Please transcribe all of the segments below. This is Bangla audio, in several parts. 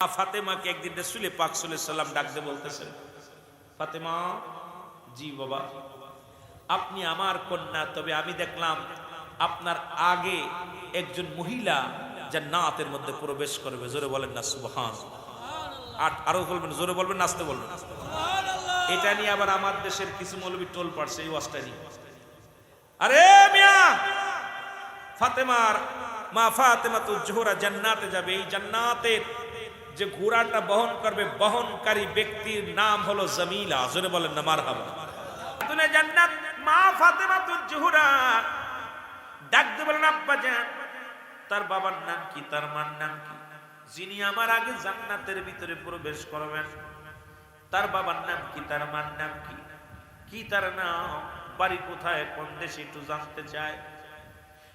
ফাতেমাকে একদিন রসুলে পাক সাল্লাম ডাকতে বলতেছেন ফাতেমা জি বাবা আপনি আমার কন্যা তবে আমি দেখলাম আপনার আগে একজন মহিলা জান্নাতের মধ্যে প্রবেশ করবে। জোরে বলেন না সুবহান। আর আরও বলবেন জোরে বলবেন নাচতে বলবেন। এটা নিয়ে আবার আমার দেশের কিছু মৌলবী টোল পারছে এই ওয়াজটা নিয়ে। আরে মিয়া ফাতেমার মা ফাতেমা তো জোহরা জান্নাতে যাবে। এই জান্নাতের যে ঘোড়াটা বহন করবে বহনকারী ব্যক্তির নাম হলো জমিলা। জোরে বলেন না মার হাবা জান্নাত, মা ফাতেমা তো জোহরা ডাকতে বলেন, আব্বা যান তার বাবার নাম কি, তার মার নাম কি? যিনি আমার আগে জান্নাতের ভিতরে প্রবেশ করবেন, তার বাবার নাম কি, তার মার নাম কি? কি তার নাম? বাড়ি কোথায়? কোন দেশে? একটু জানতে চায়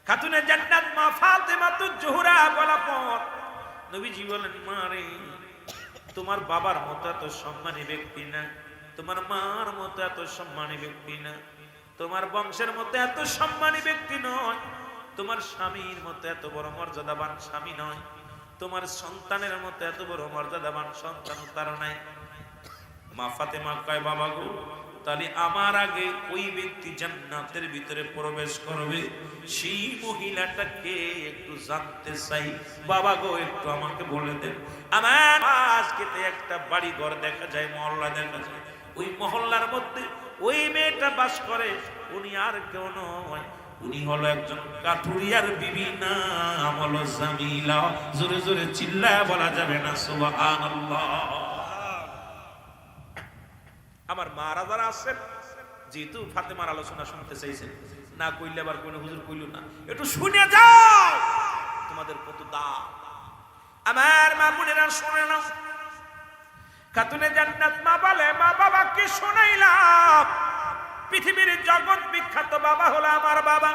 খাতুনে জান্নাত, মা ফাতেমা তো জোহরা বলা পর নবীজি বলেন, মা রে, তোমার বাবার মতো এত সম্মানী ব্যক্তি না। তোমার মার মতো এত সম্মানী ব্যক্তি না। তোমার বংশের মতো এত সম্মানী ব্যক্তি নয়। তোমার স্বামীর মতো এত বড় মর্যাদাবান স্বামী নয়। তোমার সন্তানের মতো এত বড় মর্যাদাবান সন্তান তার নাই। মা ফাতেমা কয়, বাবা গো তাহলে আমার আগে ওই ব্যক্তি জান্নাতের ভিতরে প্রবেশ করবে। সেই মহিলাটাকে একটু জানতে চাই। বাবা গো, একটু আমাকে বলে দেন। আমার আজকে একটা বাড়ি ঘর দেখা যায়, মহল্লা দেখা যায়। ওই মহল্লার মধ্যে ওই মেয়েটা বাস করে। উনি আর কেউ নয়। উনি হলো একজন কাঠুরিয়ার বিবি, নাম হলো জামিলা। জোরে জোরে চিল্লায় বলা যাবে না, সুবহানাল্লাহ। আমার মারা যারা আছেন, যেহেতু ফাতেমার আলোচনা শুনতে চাইছেন। না কইলে আবার কোন হুজুর কইল না। একটু শুনে যাও, তোমাদের কত দাম। আমার মা বোনেরা শুনে না। খাতুনে জান্নাত মা বলে, মা বাবা কি শোনাইলাম। পৃথিবীর জগৎ বিখ্যাত বাবা হলো আমার বাবা।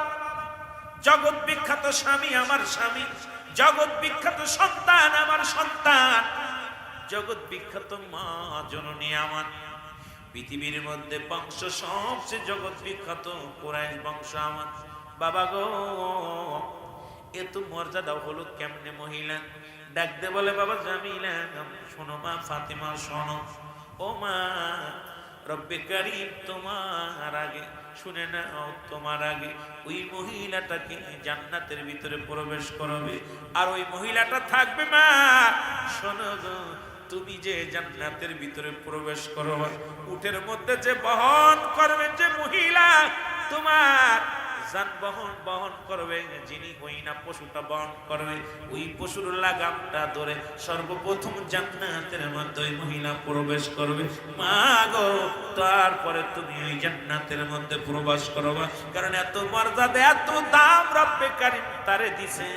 জগৎ বিখ্যাত স্বামী আমার স্বামী। জগৎ বিখ্যাত সন্তান আমার সন্তান। জগৎ বিখ্যাত মা জননী আমার। পৃথিবীর মধ্যে বংশ সবচেয়ে জগৎ বিখ্যাত কোরআন বংশ আমার। বাবা গো, এত মর্যাদা হলো কেমনে মহিলা? ডাকতে বলে, বাবা জামিলা, শোনো মা, ফাতিমা, শোনো। ও মা, রব্বে কারিম, তোমার আগে, শুনে নাও তোমার আগে। ওই মহিলাটাকে জান্নাতের ভিতরে প্রবেশ করবে। আর ওই মহিলাটা থাকবে মা, শোনো গো তুমি যে জান্নাতের ভিতরে প্রবেশ করো উঠের মধ্যে যে বহন করবে যে মহিলা তোমার যানবাহন বহন করবে, যিনি ওই না পশুটা বহন করবে, ওই পশুর লাগামটা ধরে সর্বপ্রথম জান্নাতের মধ্যে ওই মহিলা প্রবেশ করবে। মা গো তারপরে তুমি ওই জান্নাতের মধ্যে প্রবেশ করবা। কারণ এত মর্যাদা, এত দাম রব্বে কারিম তারে দিছে।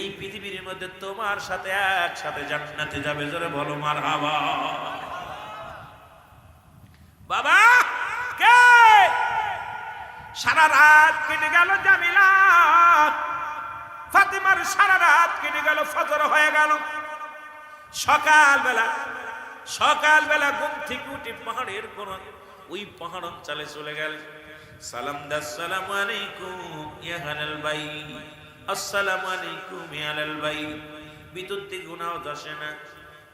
এই পৃথিবীর মধ্যে তোমার সাথে একসাথে জান্নাতে যাবে, জোরে বলো মার হাবা বাবা, কে? সারা রাত কেটে গেল জামিলা। ফাতিমার সারা রাত কেটে গেল, ফজর হয়ে গেল। সকালবেলা সকালবেলা ঘুম থেকে উঠে পাহাড়ের কোন ওই পাহাড় অঞ্চলে চলে গেল। সালাম দাস সালাম আলাইকুম ইয়াহানাল বাই। আসসালামু আলাইকুম ইয়ালাল বাই। ভিতর থেকে গুনাও আসে না।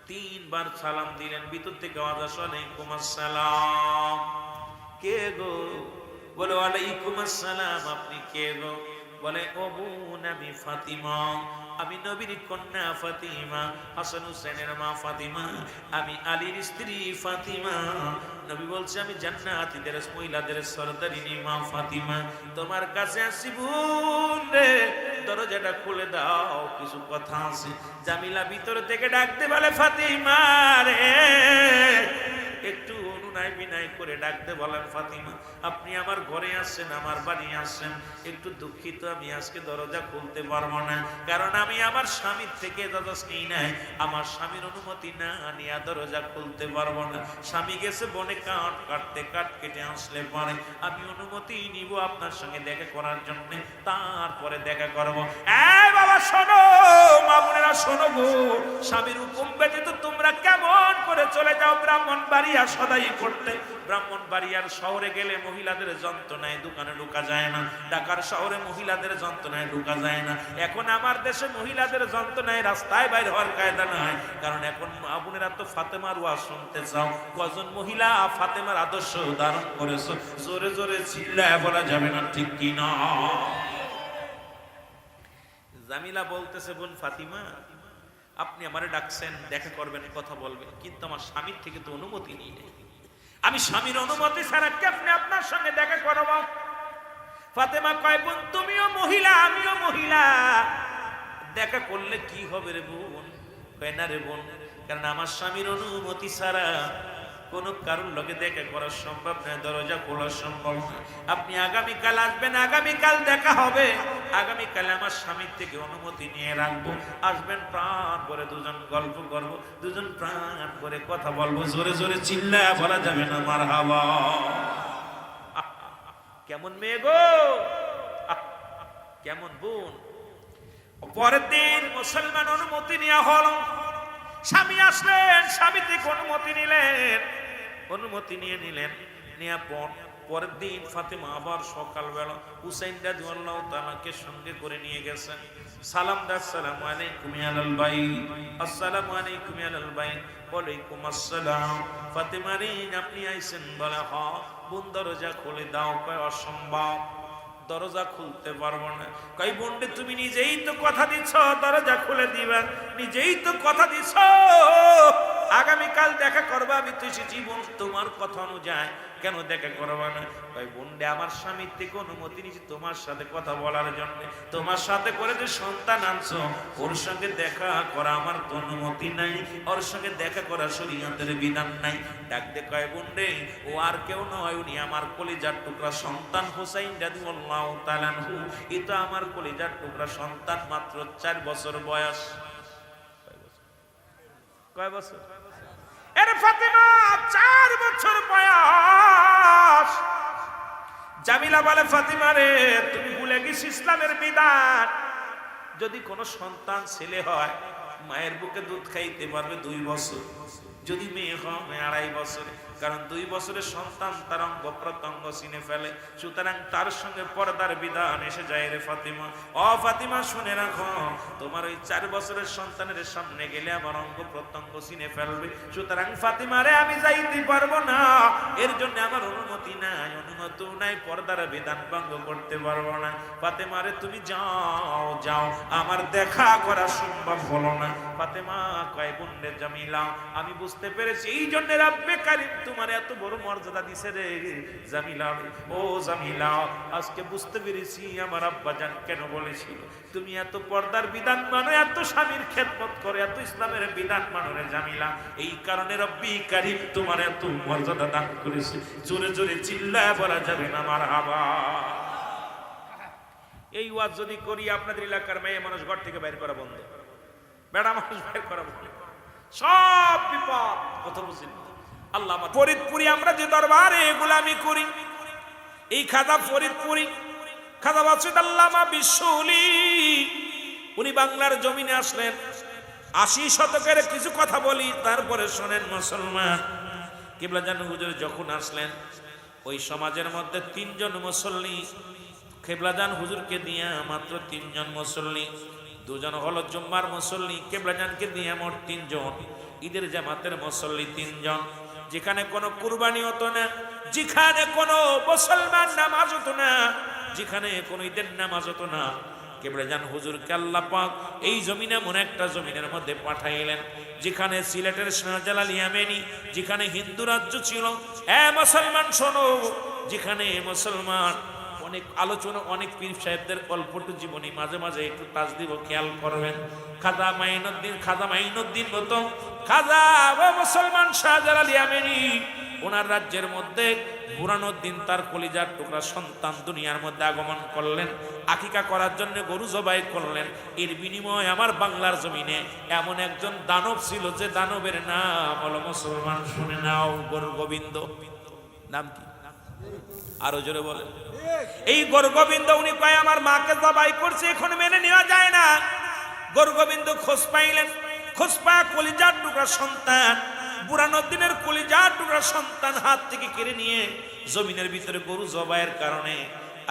তিনবার সালাম দিলেন, ভিতর থেকে আওয়াজ আসে আলাইকুম আসসালাম। কে গো? বলে, ওয়ালাইকুম আসসালাম, আপনি কে গো? বলে, ও বোন আমি ফাতিমা, আমি নবীর কন্যা ফাতিমা, হাসান হুসেনের মা ফাতিমা, আমি আলীর স্ত্রী ফাতিমা। নবী বলছে, আমি জান্নাতীদের, মহিলাদের সরদারিনী মা ফাতিমা। তোমার কাছে আসি রে, দরজাটা খুলে দাও, কিছু কথা আছে। জামিলা ভিতর থেকে ডাকতে বলে, ফাতিমা রে, একটু অনুনয় বিনয় করে ডাকতে বলেন, ফাতিমা, আপনি আমার ঘরে আসছেন, আমার বাড়ি আসছেন। একটু দুঃখিত, আমি আজকে দরজা খুলতে পারব না। কারণ আমি আমার স্বামীর থেকে দাদা স্নেহ নাই। আমার স্বামীর অনুমতি না নিয়ে দরজা খুলতে পারব না। স্বামী গেছে বনে কাঠ কাটতে, কাঠ কেটে আসলে পরে। আমি অনুমতি নিব আপনার সঙ্গে দেখা করার জন্য। তারপরে দেখা করব। এই বাবা, শোনো, মা বোনেরা, শোনো গো। স্বামীর হুকুম ব্যতীত তোমরা কেমন করে চলে যাও? ব্রাহ্মণ বাড়িয়া সদাই করতে ব্রাহ্মণ বাড়িয়ার শহরে গেলে মহিলাদের যন্ত্রণায় দোকানে ঢোকা যায় না। ঢাকার শহরে মহিলাদের যন্ত্রণায় ঢোকা যায় না। এখন আমার দেশে মহিলাদের যন্ত্রণায় রাস্তায় বাইরে হওয়ার কায়দা নাই। কারণ এখন মা বোনেরা তো ফাতেমার ওয়াজ শুনতে চাও। কজন মহিলা ফাতেমার আদর্শ ধারণ করেছ? জোরে জোরে চিল্লায় বলা যাবে না, ঠিক কি না? জামিলা বলতেছে, বোন ফাতিমা, আপনি আমারে ডাকছেন, দেখা করবেন, কথা বলবেন। কিন্তু আমার স্বামীর থেকে তো অনুমতি নিয়ে নেই। আমি স্বামীর অনুমতি ছাড়া কেমনে আপনার সঙ্গে দেখা করব? ফাতেমা কয়, বোন, তুমিও মহিলা, আমিও মহিলা। দেখা করলে কি হবে রে বোন? কয়, না রে বোন, কারণ আমার স্বামীর অনুমতি ছাড়া কোন কারোর লগে দেখা করা সম্ভব নয় দরজা খোলা সম্ভব নয় আপনি আগামীকাল আসবেন, আগামীকাল দেখা হবে। আগামীকালে আমার স্বামীর থেকে অনুমতি নিয়ে রাখব। আসবেন, প্রাণ করে দুজন গল্প করব, দুজন প্রাণ করে কথা বলব। জোরে জোরে চিল্লা বলা যাবে না মার হাওয়া কেমন মেয়ে গো? কেমন বোন? পরের দিন মুসলমান অনুমতি নেওয়া হলো। স্বামী আসলেন, স্বামী থেকে অনুমতি নিলেন। অনুমতি নিয়ে নিলেন। নেওয়ার পর পরের দিন ফাতেমা আবার সকালবেলা হুসাইন রাজুয়াল্লাহ তালাকে সঙ্গে করে নিয়ে গেছেন। সালাম দা সালাম আলাইকুম আলাল ভাই আসসালামু আলাইকুম আলাল ভাই ওয়ালাইকুম আসসালাম। ফাতেমা রে, আপনি আইছেন বলে, হ, বোন দরজা খুলে দাও, কয় অসম্ভব। দরজা খুলতে পারব না। কই বন্ডে তুমি নিজেই তো কথা দিচ্ছ দরজা খুলে দিবা। নিজেই তো কথা দিচ্ছ আগামীকাল দেখা করবা, আমি তো এসেছি, বোন, তোমার কথা অনুযায়ী। কেন দেখা করবা না? কই বন্ডে, আমার স্বামীর থেকে অনুমতি নিয়েছি, তোমার সাথে কথা বলার জন্য। তোমার সাথে করে যে সন্তান আনছো, ওর সঙ্গে দেখা করা আমার তো অনুমতি নাই, ওর সঙ্গে দেখা করা শরীয়তের বিধান নাই। ডাক দে, কয়, বন্ডে, ও আর কেউ নয়, উনি আমার কলিজার টুকরা সন্তান হোসাইন রাদিয়াল্লাহু তাআলা আনহু। এ তো আমার কলিজার টুকরা সন্তান মাত্র চার বছর বয়স। কয় বছর? এর ফাতেমা চার বছর বয়স। জামিলা বলে, ফাতিমা রে, তুমি ভুলে গেছি ইসলামের বিধান। যদি কোনো সন্তান ছেলে হয়, মায়ের বুকে দুধ খাইতে পারবে দুই বছর। যদি মেয়ে হয়, আড়াই বছরে। কারণ দুই বছরের সন্তান তার অঙ্গ প্রত্যঙ্গ চিনে ফেলে। সুতরাং তার সঙ্গে পর্দার বিধান এসে যায় রে ফাতিমা। অ ফাতিমা, শুনে রাখো, তোমার ওই চার বছরের সন্তানের সামনে গেলে আমার অঙ্গ প্রত্যঙ্গ চিনে ফেলবে। সুতরাং ফাতিমা রে, আমি যাইতে পারব না। এর জন্য আমার অনুমতি নাই অনুমতি নাই, পর্দার বিধান ভঙ্গ করতে পারব না। ফাতেমা রে, তুমি যাও যাও, আমার দেখা করা সম্ভব হলো না। ফাতেমা, কয় বুন্ডে জামিলা, আমি বুঝতে পেরেছি এই জন্য রাব্বে কারিম তোমার এত বড় মর্যাদা দিছে রে জামিলা। ও জামিলা, আজকে বুঝতে পেরেছি আমার আব্বা জান কেন বলেছিল, তুমি এত পর্দার বিধান মানো, এত স্বামীর খেদমত করে, এত ইসলামের বিধান মানো রে জামিলা। এই কারণে রব্বি কারিম তোমার এত মর্যাদা দান করেছে, জোরে জোরে চিল্লায় বলা যাবে না আমার হাবা এই ওয়াজ যদি করি, আপনাদের এলাকার মেয়ে মানুষ ঘর থেকে বাইর করা বন্ধ। বেড়া মানুষ বাইর করা বন্ধ। সব বিপদ, কথা বুঝিনি আল্লাহ ফরিদপুরি, আমরা যে দরবারে গোলামি করি, এই খাদা ফরিদপুরি খাদা বাসুদ আল্লামা বিশ্বলি, উনি বাংলার জমিনে আসলেন। আশি শতকের কিছু কথা বলি, তারপরে শোনেন মুসলমান। কিবলা জানু হুজুর যখন আসলেন, ওই সমাজের মধ্যে তিনজন মুসল্লি কেবলাজান হুজুরকে দিয়ে মাত্র তিনজন মুসল্লি, দুজন হলো জুম্মার মুসল্লি কেবলাজানকে দিয়ে মোট তিনজন, ঈদের জামাতের মুসল্লি তিনজন। যেখানে কোনো কুরবানি হতো না, যেখানে কোনো মুসলমান নামাজ হতো না, যেখানে কোনো ঈদের নামাজ হতো না। কেবলে যান হুজুরকে আল্লাহ পাক এই জমিনে এমন একটা জমিনের মধ্যে পাঠাইলেন, যেখানে সিলেটের শাহজালাল ইয়ামেনি, যেখানে হিন্দু রাজ্য ছিল। হ্যাঁ মুসলমান শোনো, যেখানে মুসলমান অনেক আলোচনা, অনেক পীর সাহেবদের অল্পটু জীবনী। মাঝে মাঝে একটু তাজ দিব খেয়াল করবেন। খাজা মাইনুদ্দিন খাজা মাইনুদ্দিন মতো খাজা মুসলমান আলী ইয়ামেনি ওনার রাজ্যের মধ্যে বুরানুদ্দিন তার কলিজার টুকরা সন্তান দুনিয়ার মধ্যে আগমন করলেন। আকিকা করার জন্য গরু জবাই করলেন। এর বিনিময়ে আমার বাংলার জমিনে এমন একজন দানব ছিল যে দানবের নাম হলো মুসলমান। শুনে নাও, গরু গোবিন্দ। নাম কি? আরও জোরে বলে এই গোরগোবিন্দ, উনি কয়, আমার মাকে জবাই করছে, এখন মেনে নেওয়া যায় না। গোবিন্দ খোঁজ পাইলেন। খোঁজ পায় কলিজার টুকরা সন্তান। পুরানো দিনের কলিজার টুকরা সন্তান হাত থেকে কেড়ে নিয়ে জমিনের ভিতরে গরু জবাইয়ের কারণে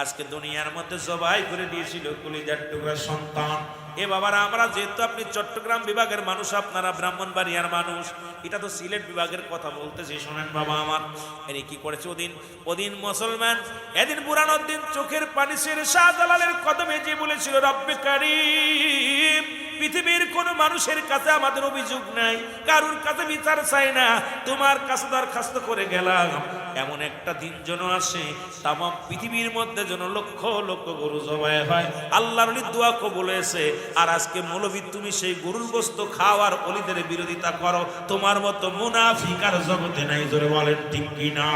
আজকে দুনিয়ার মধ্যে জবাই করে দিয়েছিল কলিজার টুকরা সন্তান। এ বাবারা, আমরা যেহেতু আপনি চট্টগ্রাম বিভাগের মানুষ, আপনারা ব্রাহ্মণবাড়িয়ার মানুষ, এটা তো সিলেট বিভাগের কথা বলতেছি, শোনেন বাবা আমার। এনে কি করেছে ওদিন? ওদিন মুসলমান, এদিন বুরানুদ্দিন চোখের পানি ছেড়ে শাহজালালের কদমে যে বলেছিল, রব্বে কারিম পৃথিবীর কোন মানুষের কাছে আমাদের অভিযোগ নাই, কারুর কাছে বিচার চাই না, তোমার কাছে দরখাস্ত করে গেলাম। এমন একটা দিন যেন আসে তাম পৃথিবীর মধ্যে যেন লক্ষ লক্ষ গরু জবাই হয়। আল্লাহর দোয়া কবুল হয়েছে, আর আজকে মৌলবী তুমি সেই গরুর গোস্ত খাওয়ার অলিদের বিরোধিতা করো। তোমার মতো মুনাফিকার জগতে নাই, জোরে বলেন, ঠিক কিনা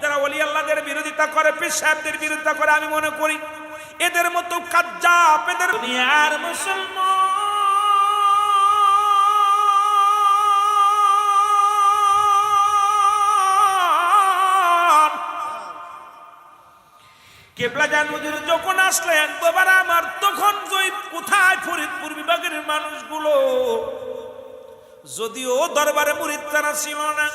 যারা অলি আল্লাহদের বিরোধিতা করে পীর সাহেবদের বিরোধিতা করে, আমি মনে করি এদের মতো কাজ্জাপ এদের দুনিয়ার মুসলমান। কেবলা যখন আমার তখন কোথায়? ফরিদপুর বিভাগের মানুষগুলো। যদিও দরবারে মুরিদ তারা না,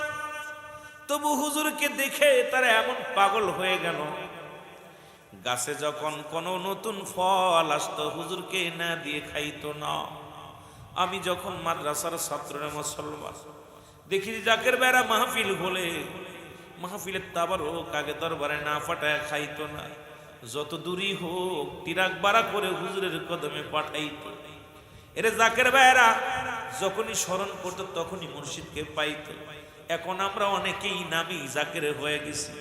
তবু হুজুরকে দেখে তারা এমন পাগল হয়ে গেল। গাছে যখন কোনো নতুন ফল আসতো, হুজুরকে না দিয়ে খাইতো না। আমি যখন মাদ্রাসার ছাত্ররা মুসলমান, দেখি জাকের বেড়া মাহফিল হলে মাহফিলের তাবার হোক আগে দরবারে না ফাটায় খাইতো না। যত দূরই হোক, তিরাক বাড়া করে হুজুরের কদমে পাঠাইতো। এরে জাকের বেড়া যখনই স্মরণ করতো তখনই মুর্শিদকে পাইতো। এখন আমরা অনেকেই নামি জাকের হয়ে গেছি।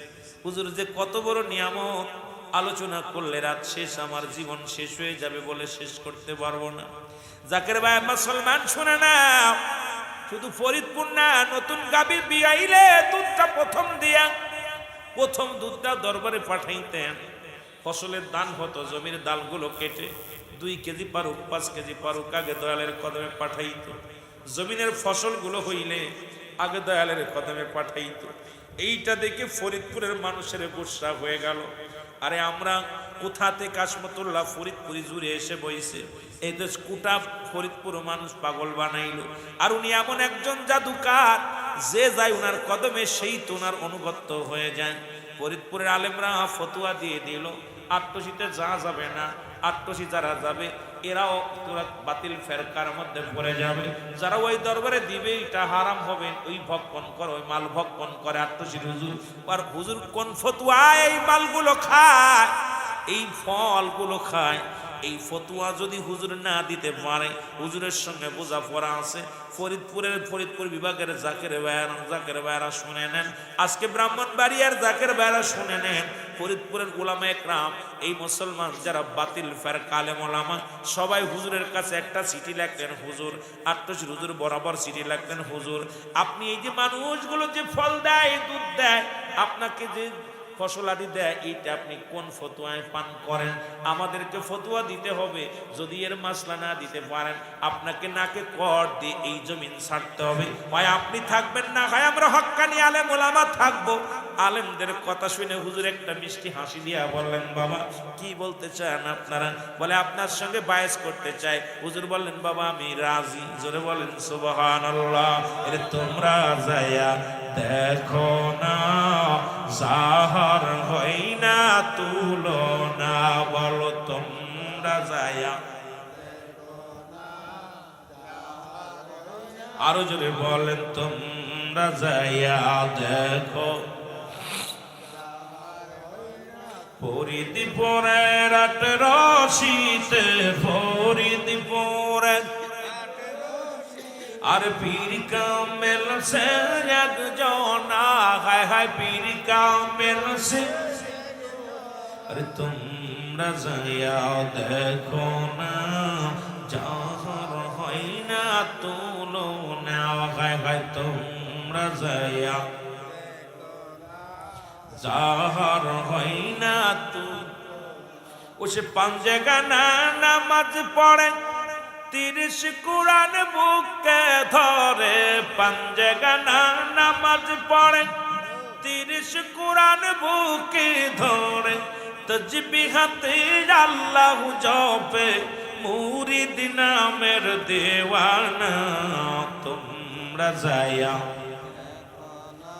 হুজুর যে কত বড় নিয়ামত আলোচনা করলে রাত শেষ, আমার জীবন শেষ হয়ে যাবে বলে শেষ করতে পারব না। জাকের ভাই, মুসলমান শুনে না, শুধু ফরিদপুর না, নতুন গাবি বিয়াইলে দুধটা প্রথম দিয়া, প্রথম দুধটা দরবারে পাঠাইতেন। ফসলের দান হতো, জমির ডালগুলো কেটে দুই কেজি পারুক, পাঁচ কেজি পারুক, আগে দয়ালের কদমে পাঠাইত। জমিনের ফসলগুলো হইলে আগে দয়ালের কদমে পাঠাইত। এইটা দেখে ফরিদপুরের মানুষের গুসা হয়ে গেল। আরে আমরা কোথাতে কাশমতুল্লাহ ফরিদপুরি জুড়ে এসে বইছে? এই দেশ কুটা ফরিদপুর মানুষ পাগল বানাইল। আর উনি এমন একজন জাদুকার, যে যায় উনার কদমে সেই তো ওনার অনুগত্য হয়ে যায়। ফরিদপুরের আলেমরা ফতুয়া দিয়ে দিল আত্মসীতে যা যাবে না আত্মসী যারা যাবে এরাও তোরা বাতিল ফেরকার মধ্যে পড়ে যাবে। যারা ওই দরবারে দিবে, এটা হারাম হবে। ওই ভক্ষণ করে, ওই মাল ভক্ষণ করে আত্মশীর হুজুর। আর হুজুর কোন ফতুয়া? এই মালগুলো খায়। এই ফলগুলো খায়। এই ফতুয়া যদি হুজুর না দিতে পারে, হুজুরের সঙ্গে বোঝা বোঝাপড়া আছে। ফরিদপুরের ফরিদপুর বিভাগের জাকের বেয়ারা জাকের বেয়ারা শুনে নেন। আজকে ব্রাহ্মণ বাড়িয়ার জাকের বেয়ারা শুনে নেন। ফরিদপুরের গোলামা একরাম, এই মুসলমান যারা বাতিল ফের কালে মোলামা সবাই হুজুরের কাছে একটা সিটি লাগবেন হুজুর আটটা হুজুর বরাবর সিটি লাগবেন হুজুর, আপনি এই যে মানুষগুলো যে ফল দেয়, দুধ দেয়, আপনাকে যে ফসলাদি দেয়, এইটা আপনি কোন ফতুয়ায় পান করেন? আমাদেরকে ফতুয়া দিতে হবে। যদি এর মাসলা না দিতে পারেন, আপনাকে নাকে কর দিয়ে এই জমিন ছাড়তে হবে। হয় আপনি থাকবেন না হয় আমরা হক্কানি আলেম, ওলামা থাকব। আলেমদের কথা শুনে হুজুর একটা মিষ্টি হাসি দিয়া বললেন, বাবা, কি বলতে চান আপনারা? বলে, আপনার সঙ্গে বায়াস করতে চাই। হুজুর বললেন, বাবা, আমি রাজি। জোরে বলেন সুবহান আল্লাহ তোমরা যাইয়া দেখো না সাহার হই না তুলনা, বলো তোমরা যাইয়া আরও জোরে বলেন, তোমরা যাইয়া দেখো। ফরিদপুরের আট রশিতে, ফরিদপুরে আর পীর কামেল সে একজন হায় হায় পীর কামেল সে। আরে তোমরা যাইয়া দেখো না, যাহার হয় না তুলো না হায় হায় তোমরা যাইয়া যাহার হয় না তু ও সে পাঞ্জে গানা নামাজ পড়ে। তিরিশ কুরান বুকে ধরে পাঞ্জে গানা নামাজ পড়ে। তিরিশ কুরান বুকে ধরে, তজবি হাতে আল্লাহ জপে, মুরিদ নামের দেওয়ানা তোমরা যাইয়া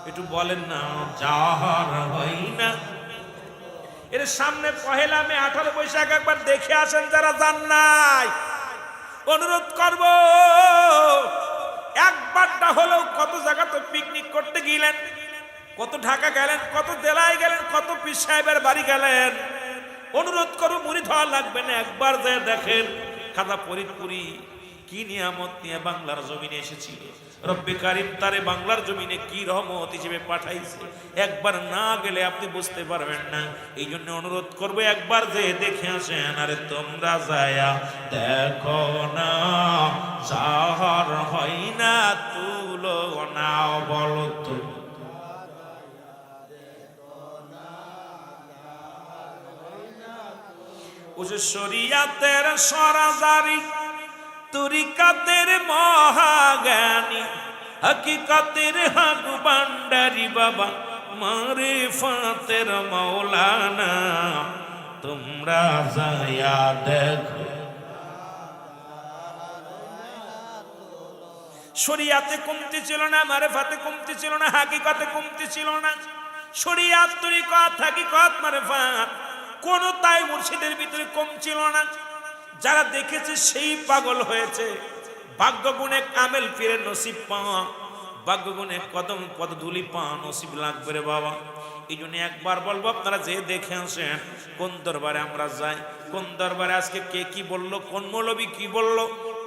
একটু বলেন না যাহার হয় না। এর সামনে পহেলা মে আঠারো বৈশাখ একবার দেখে আসেন যারা যান নাই। অনুরোধ করব। একবারটা হলেও কত জায়গাতে পিকনিক করতে গেলেন, কত ঢাকা গেলেন, কত জেলায় গেলেন, কত পিস সাহেবের বাড়ি গেলেন। অনুরোধ করো মুড়ি ধোয়া লাগবে না, একবার যে দেখেন খাতা ফরিদপুরি কি নিয়ামত নিয়ে বাংলার জমিনে এসেছিল। রব্বে কারিম তারে বাংলার জমিনে কি রহমত হিসেবে পাঠাইছে? একবার না গেলে আপনি বুঝতে পারবেন না। এই জন্য অনুরোধ করব একবার যে দেখে আসেন, আরে তোমরা যায়া দেখো না সাহর হয় না, তুলো না, বলো তো। শরিয়াতের সরাজারি তরিকাতের মহাজ্ঞানী হকিকতের হাগু বান্ডারি বাবা, মারে ফাতের মৌলানা, তোমরা যায়া দেখো। শরিয়াতে কমতি ছিল না, মারেফাতে কমতি ছিল না, হাকিকতে কমতি ছিল না। শরিয়াত, তরিকত, হাকিকত, মারেফাত, কোন তাই মুর্শিদের ভিতরে কম ছিল না। যারা দেখেছে সেই পাগল হয়েছে। ভাগ্যগুণে কামেল ফিরে নসিব পাওয়া। ভাগ্যগুণে কদম পদধুলি পাওয়া নসিব লাগবে রে বাবা। এই জন্য একবার বলব, আপনারা যে দেখে আসেন, কোন দরবারে আমরা যাই, কোন দরবারে আজকে কে কি বলল, কোন মৌলবী কি বলল,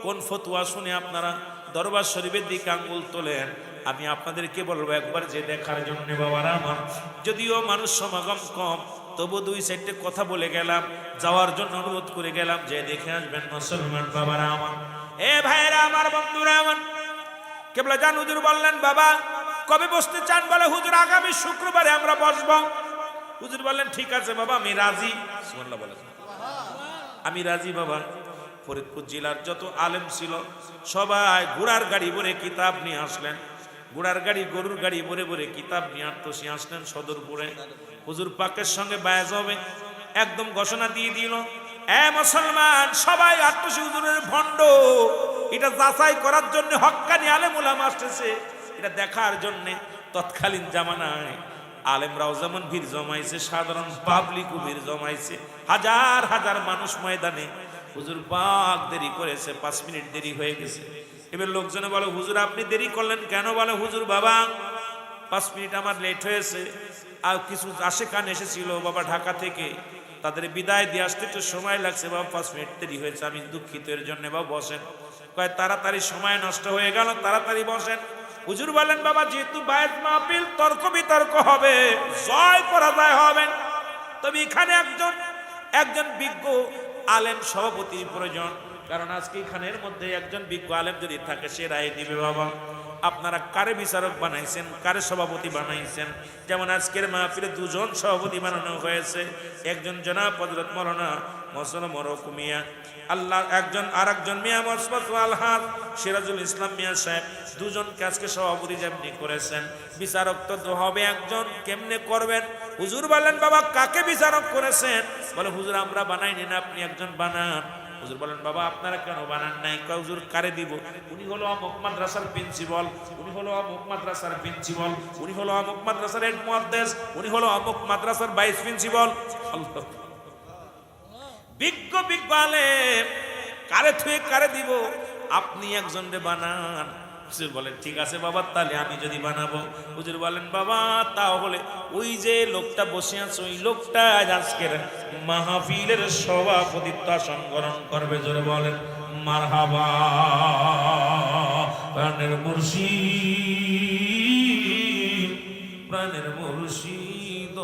কোন ফতুয়া শুনে আপনারা দরবার শরীফের দিকে আঙ্গুল তোলেন, আমি আপনাদেরকে বলব একবার যে দেখার জন্য বাবারা আমার। যদিও মানুষ সমাগম কম তবু দুই সাইডে কথা বলে গেলাম, যাওয়ার জন্য অনুরোধ করে গেলাম, যে দেখে আসবেন মুসলমান বাবারা আমার। এ ভাইরা আমার বন্ধুরা আমার, কেবলা জান হুজুর বললেন, বাবা, কবে বসতে চান? বলে, হুজুর, আগামী শুক্রবারে আমরা বসবো। হুজুর বললেন, ঠিক আছে বাবা, আমি রাজি। সুবহানাল্লাহ বলেন। আমি রাজি বাবা। ফরিদপুর জেলার যত আলেম ছিল, সবাই ঘোড়ার গাড়ি ভরে কিতাব নিয়ে আসলেন। ঘোড়ার গাড়ি, গরুর গাড়ি ভরে ভরে কিতাব নিয়ে আত্মসী আসলেন সদরপুরে। হুজুর পাকের সঙ্গে বায়াজ হবে। একদম ঘোষণা দিয়ে দিল, এ মুসলমান, সবাই আত্মসী হুজুরের ভণ্ড। এটা যাচাই করার জন্য হক্কানি আলেম উলামা আসতেছে। এটা দেখার জন্য তৎকালীন জামানায় আলেমরাও যেমন ভিড় জমাইছে, সাধারণ পাবলিকও ভিড় জমাইছে। হাজার হাজার মানুষ ময়দানে। হুজুর পাক দেরি করেছে, পাঁচ মিনিট দেরি হয়ে গেছে। এবার লোকজনে বলে, হুজুর, আপনি দেরি করলেন কেন? বলে, হুজুর বাবা, পাঁচ মিনিট আমার লেট হয়েছে। আর কিছু আশে কান এসেছিল, বাবা, ঢাকা থেকে তাদের বিদায় দিয়ে আসতে একটু সময় লাগছে, বাবা, পাঁচ মিনিট দেরি হয়েছে, আমি দুঃখিত, এর জন্য বাবা বসেন। কয়, তাড়াতাড়ি সময় নষ্ট হয়ে গেল, তাড়াতাড়ি বসেন। হুজুর বলেন, বাবা, যেহেতু বায়াত মাহফিল, তর্ক বিতর্ক হবে, জয় পরাজয় হবেন তবে এখানে একজন একজন বিজ্ঞ আলেম সভাপতির প্রয়োজন, কারণ আজকে এখানের মধ্যে একজন বিজ্ঞ আলেম যদি থাকে, সে রায় দিবে, বাবা। আপনারা কারে বিচারক বানাইছেন, কারে সভাপতি বানাইছেন? যেমন আজকের মাহফিলে দুজন সভাপতি বানানো হয়েছে, একজন জনাব হজরত মরনা মসলম মরকুমিয়া আল্লাহ একজন আর একজন মিয়া মসবত আলহাদ সিরাজুল ইসলাম মিয়া সাহেব, দুজনকে আজকে সভাপতি যেমনি করেছেন। বিচারক তো হবে একজন, কেমনে করবেন? হুজুর বললেন, বাবা, কাকে বিচারক করেছেন? বলে, হুজুর, আমরা বানাইনি না, আপনি একজন বানান। হুজুর বলেন, বাবা, আপনারা কেন বানান নাই? কয়, হুজুর, কারে দিব? উনি হলো অমুক মাদ্রাসার প্রিন্সিপাল, উনি হলো অমুক মাদ্রাসার প্রিন্সিপাল, উনি হলো অমুক মাদ্রাসার হেড মুহাদ্দিস উনি হলো অমুক মাদ্রাসার ভাইস প্রিন্সিপাল। বিজ্ঞ বিজ্ঞ আলেম, কারে থুয়ে কারে দিব? আপনি একজন রে বানান। হুজুর বলেন, ঠিক আছে বাবা, তাহলে আমি যদি বানাবো। হুজুর বলেন, বাবা, তাহলে ওই যে লোকটা বসে আছে, ওই লোকটা আজকের মাহফিলের সভাপতিত্ব আসন করবে। জোরে বলেন, মারহাবা, প্রাণের মুর্শিদ প্রাণের মুর্শিদ,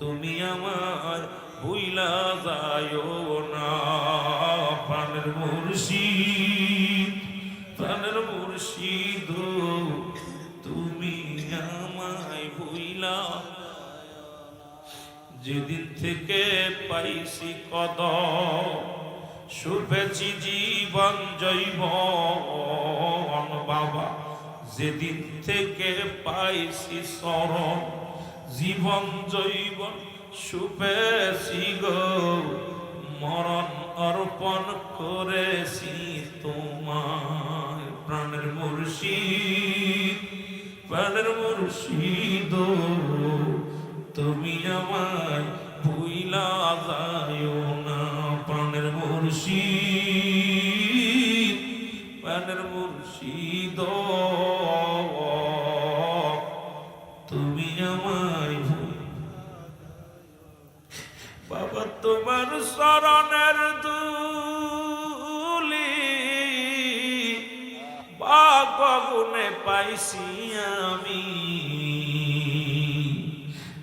তুমি আমার ভুইলা যায়ও না, প্রাণের মুর্শিদ। প্রাণের মুর্শিদ, তুমি আমায় ভুইলা। যেদিন থেকে পাইছি কদ শুভেছি জীবন জৈব বাবা। যেদিন থেকে পাইছি স্মরণ, জীবন জৈবন শুভেছি গো। মরণ অর্পণ করেছি তোমায় মুর্শিদ, প্রাণের মুর্শিদ তুমি আমায় ভুইলা যায়ও না। প্রাণের মুর্শিদ প্রাণের মুর্শিদ বাবা তোমার শরণের দুলি বাগুনে পাইছি আমি।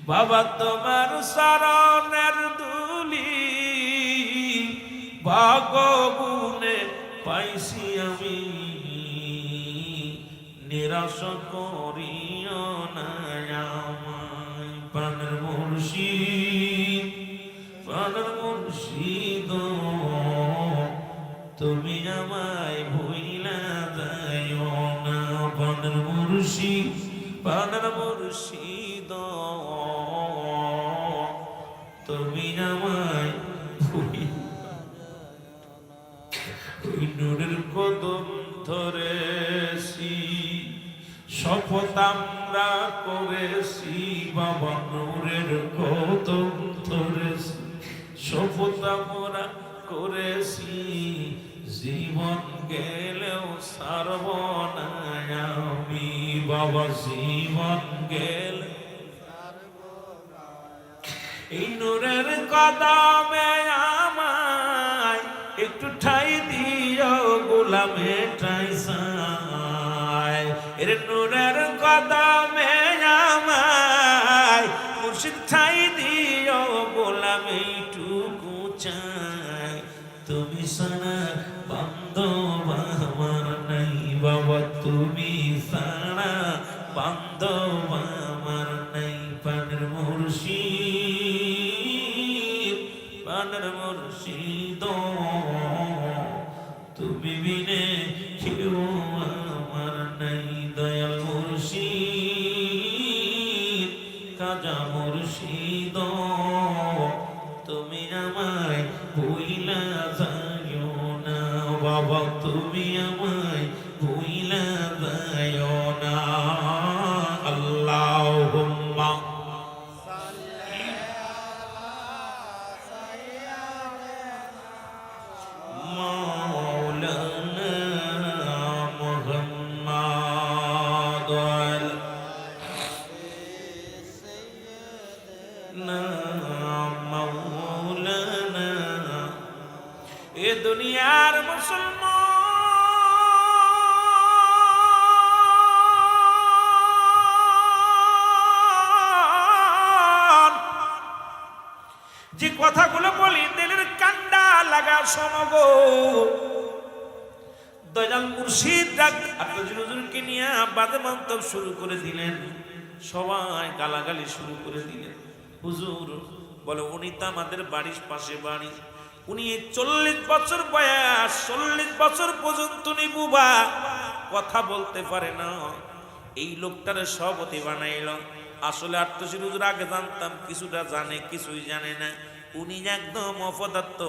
বাবা তোমার শরণের দুলি বাগুনে পাইছি আমি। নিরাশ করিও না আমায়, প্রাণের মুর্শিদ। মুর্শিদ প্রাণের মুর্শিদ। তুমি আমায় ওই নূরের কদম ধরেছি, শপথ আমরা করেছি, বাবা নূরের কদম ধরেছি, শপথ আমরা করেছি। জীবন গেলেও সারব না আমি, বাবা, জীবন গেলে এই কদমে আমায় একটু ঠাই দিও, গোলামে ঠাই সাই এর কদমে তুমি যে কথাগুলো বলি, দিলের কান্ডা লাগা সমগ। দয়াল মুর্শিদ ডাক আব্দুল নিয়ে বাদে মন্তব শুরু করে দিলেন। সবাই গালাগালি শুরু করে দিলেন। হুজুর, বলে, উনি তো আমাদের বাড়ির পাশে বাড়ি। উনি চল্লিশ বছর বয়স, চল্লিশ বছর পর্যন্ত উনি বুবা। কথা বলতে পারে না। এই লোকটারে সভাপতি বানাইল। আসলে আত্মশীল হুজুর আগে জানতাম, কিছুটা জানে, কিছুই জানে না। উনি একদম অপদার্থ।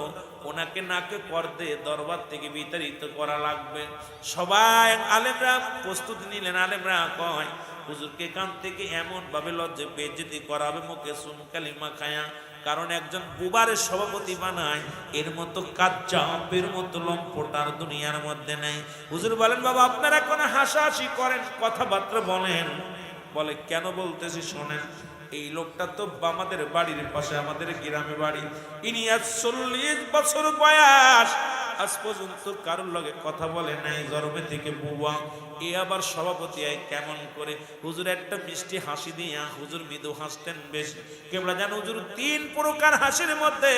ওনাকে নাকে করতে দরবার থেকে বিতাড়িত করা লাগবে। সবাই আলেমরা প্রস্তুতি নিলেন। আলেমরা কয়, হুজুরকে কান থেকে এমন ভাবে লজ্জে বেজ্জতি করাবে মুখে সুন, কালিমা খায়া। কারণ একজন বুবারের সভাপতি বানায়, এর মতো কাজ্জাপের মতো লম্পটার দুনিয়ার মধ্যে নেই। হুজুর বলেন, বাবা, আপনারা কোন হাসাহাসি করেন, কথাবার্তা বলেন। বলে, কেন বলতেছি শোনেন, এই লোকটা তো আমাদের বাড়ির পাশে, আমাদের গ্রামে বাড়ি। ইনি আজ চল্লিশ বছর বয়স। আজ পর্যন্ত কারোর লগে কথা বলে নাই, গর্বে থেকে বুবা এ আবার সভাপতি আয় কেমন করে? হুজুর একটা মিষ্টি হাসি দিয়া হুজুর মৃদু হাসতেন বেশ। কেবলা জান হুজুর, তিন প্রকার হাসির মধ্যে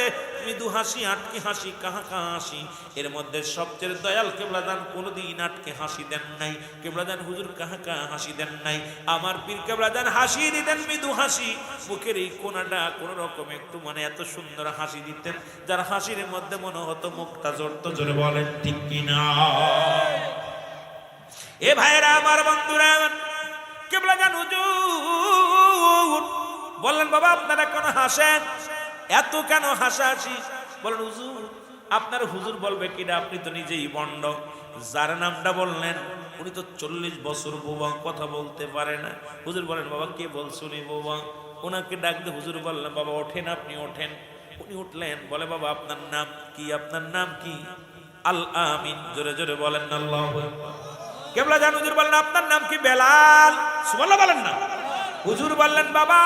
মৃদু হাসি, আটকে হাসি, কাহা কাহা হাসি। এর মধ্যে সবচেয়ে দয়াল কেবলা দান কোনোদিন আটকে হাসি দেন নাই। কেবলা দান হুজুর কাহা কাহা হাসি দেন নাই। আমার পীর কেবলা দান হাসি দিতেন মৃদু হাসি। মুখের এই কোনাটা কোন রকম একটু মানে এত সুন্দর হাসি দিতেন, যার হাসির মধ্যে মনে হতো মুখটা জড়ত জোরে বলেন, ঠিক কিনা? এ ভাইরা আমার বন্ধুরা, কেবলা জান হুজুর। বললেন, বাবা, আপনারা কেন হাসেন? এত কেন হাসাহাসি? বলেন হুজুর, আপনার হুজুর বলবে কিনা? আপনি তো নিজেই বন্ড। যার নামটা বললেন, উনি তো চল্লিশ বছর বোবা, কথা বলতে পারে না। হুজুর বলেন, বাবা, কে বলছো উনি বোবা? ওনাকে ডাকতে হুজুর বললেন, বাবা, ওঠেন আপনি, ওঠেন। উনি উঠলেন, বলে, বাবা, আপনার নাম কি? আপনার নাম কি? আল আমিন। জোরে জোরে বলেন, আল্লাহ কেবলা জান, হুজুর বললেন, আপনার নাম কি? বেলাল, সুবহানাল্লাহ বলেন না। হুজুর বললেন, বাবা,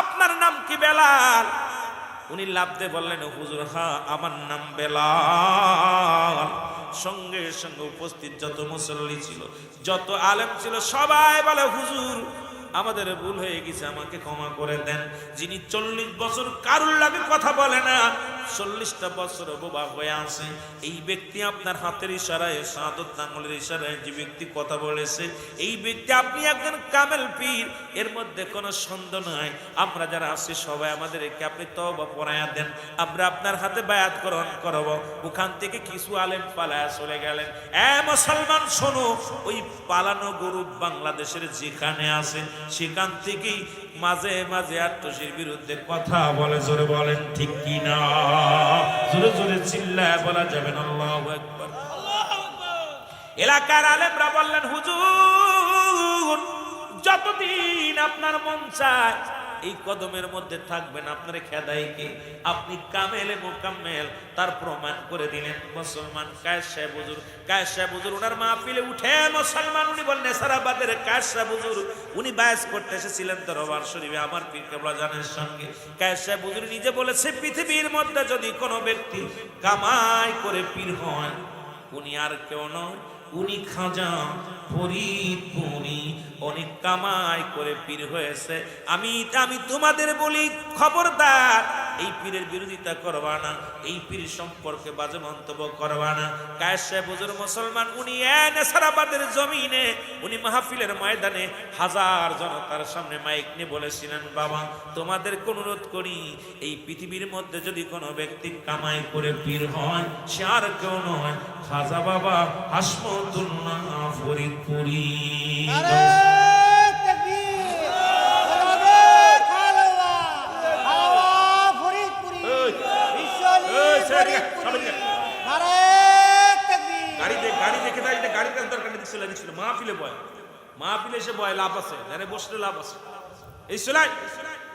আপনার নাম কি বেলাল? উনি লাভতে বললেন, হুজুর হ্যাঁ আমার নাম বেলাল। সঙ্গে সঙ্গে উপস্থিত যত মুসল্লি ছিল, যত আলেম ছিল, সবাই বলে, হুজুর আমাদের ভুল হয়ে গেছে, আমাকে ক্ষমা করে দেন। যিনি চল্লিশ বছর কারুর লাগে কথা বলে না, চল্লিশটা বছর বোবা হয়ে আছে। এই ব্যক্তি আপনার হাতের ইশারায়, সাদত আঙুলের ইশারায় যে ব্যক্তি কথা বলেছে, এই ব্যক্তি আপনি একজন কামেল পীর, এর মধ্যে কোনো সন্দেহ নাই। আমরা যারা আছি, সবাই আমাদেরকে আপনি তবা পড়ায়া দেন। আমরা আপনার হাতে বায়াত করণ করব। ওখান থেকে কিছু আলেম পালায়া চলে গেলেন। এ মুসলমান, শোনো, ওই পালানো গরু বাংলাদেশের যেখানে আছে সেখান থেকেই মাঝে মাঝে আত্মসীর বিরুদ্ধে কথা বলে, জোরে বলেন, ঠিক কি না জোরে জোরে চিল্লায় বলা যাবেন আল্লাহ একবার এলাকার আলেমরা বললেন, হুজুর, যতদিন আপনার মন চায় এই কদমের মধ্যে থাকবেন আপনার খেদাইকে আপনি কামেলে মোকাম্মেল তার প্রমাণ করে দিলেন। মুসলমান কায়েস সাহেব হুজুর, কায়েস সাহেব হুজুর ওনার মাহফিলে উঠে মুসলমান, উনি বললেন, সারাবাদের কায়েস সাহেব হুজুর, উনি বায়াস করতে এসেছিলেন দরবার শরীফে, আমার পীর কেবলা জানের সঙ্গে? কায়েস সাহেব হুজুর নিজে বলেছে, পৃথিবীর মধ্যে যদি কোনো ব্যক্তি কামাই করে পীর হয়, উনি আর কেউ নয়, উনি খাজা উনি অনেক কামাই করে পীর হয়েছে। আমি আমি তোমাদের বলি, খবরদার, এই পীরের বিরোধিতা করবা না, এই পীর সম্পর্কে বাজে মন্তব্য করবা না। বুজুর মুসলমান, উনি নেসারাবাদের জমিনে, উনি মাহফিলের ময়দানে হাজার জনতার সামনে মাইক নিয়ে বলেছিলেন, বাবা, তোমাদের অনুরোধ করি, এই পৃথিবীর মধ্যে যদি কোনো ব্যক্তি কামাই করে পীর হয়, সে আর কেউ নয়। খাজা বাবা হাসমতুল্লাহ ফরিদপুরি নারে তাকবীর সালামে খালাল্লাহ আল্লাহ ফরিদপুরি ওই, বিশ্বলি ওই, ছেড়ে দিকে, ফরিদপুরি সামনে দিকে। নারে তাকবীর গাড়ি দে গাড়ি দেখে থাকলে গাড়ি কাজ দরকার নেই দিছিল দিছিল মাহফিলে বয় মাহফিলে এসে বয় লাভ আছে যারে বসলে লাভ আছে এই সোলাই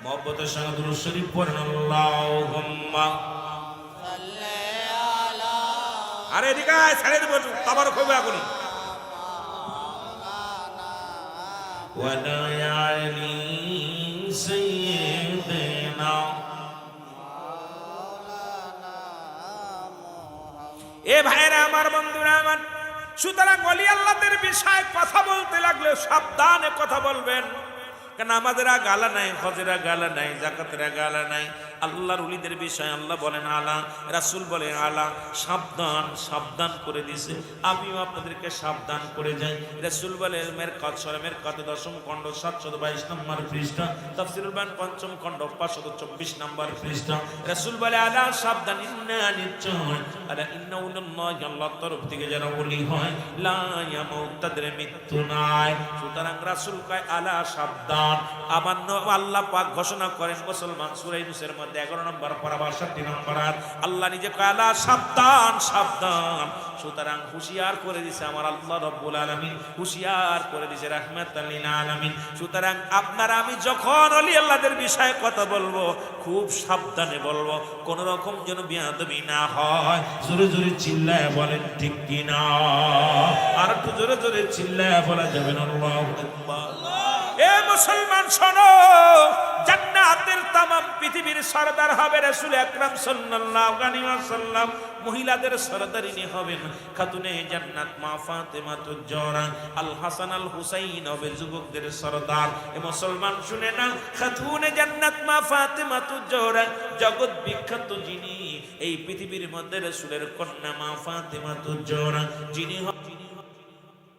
মহব্বতের সঙ্গে দুরূদ শরীফ পড়েন আল্লাহুম্মা আরে এদিকে আয় ছেড়ে দেবো তাবার খবর এখন ولا يعلي سيدنا এ ভাইরা আমার বন্ধুরা আমার সুতরাং অলি আল্লাহদের বিষয়ে কথা বলতে লাগলে সাবধানে কথা বলবেন। কেন আমাদের গালা নাই হজেরা গালা নাই, জাকাতেরা গালা নাই আল্লাহর উলিদের বিষয়ে আল্লাহ বলেন, আলা। রাসূল বলেন, আলা। সাবধান সাবধান করে দিছে আমিও আপনাদেরকে সাবধান করে যাই। রাসূল বলে মের কত সরমের কত দশম খণ্ড, সাতশত বাইশ নম্বর পৃষ্ঠা, তাফসিরুল বায়ান পঞ্চম খণ্ড, পাঁচশত চব্বিশ নম্বর পৃষ্ঠা। রাসূল বলে, আলা, সাবধান, ইন্না আল্লাহ পাক ঘোষণা করেন, মুসলমান সূরা ইউনূসের মধ্যে 11 নম্বর পারা 62 নম্বর আয়াত। আল্লাহ নিজে কয়, আলা, সাবধান সাবধান। সুতরাং হুঁশিয়ার করে দিছে আমার আল্লাহ রব্বুল আলামিন। হুঁশিয়ার করে দিছে, রাহমাতাল লিল সুতরাং আপনারা আমি যখন অলি আল্লাহদের বিষয়ে কথা বলব, খুব সাবধানে বলব, কোন রকম যেন বিয়াদবি না হয়। জোরে জোরে চিল্লায় বলেন, ঠিক কি না? আর একটু জোরে জোরে চিল্লায় বলা যাবে না এ মুসলমান শোনো জান্নাতের তামাম পৃথিবীর সরদার হবে রাসূল আকরাম সাল্লাল্লাহু আলাইহি ওয়াসাল্লাম। মহিলাদের সরদারিনী হবেন খাতুনে জান্নাত মা ফাতেমা তুজ্জরা আল হাসান আল হুসাইন হবে যুবকদের সরদার। এ মুসলমান শুনে না, খাতুনে জান্নাত মা ফাতেমা তুজ্জরা জগৎ বিখ্যাত যিনি, এই পৃথিবীর মধ্যে রাসূলের কন্যা মা ফাতেমা তুজ্জরা যিনি হবেন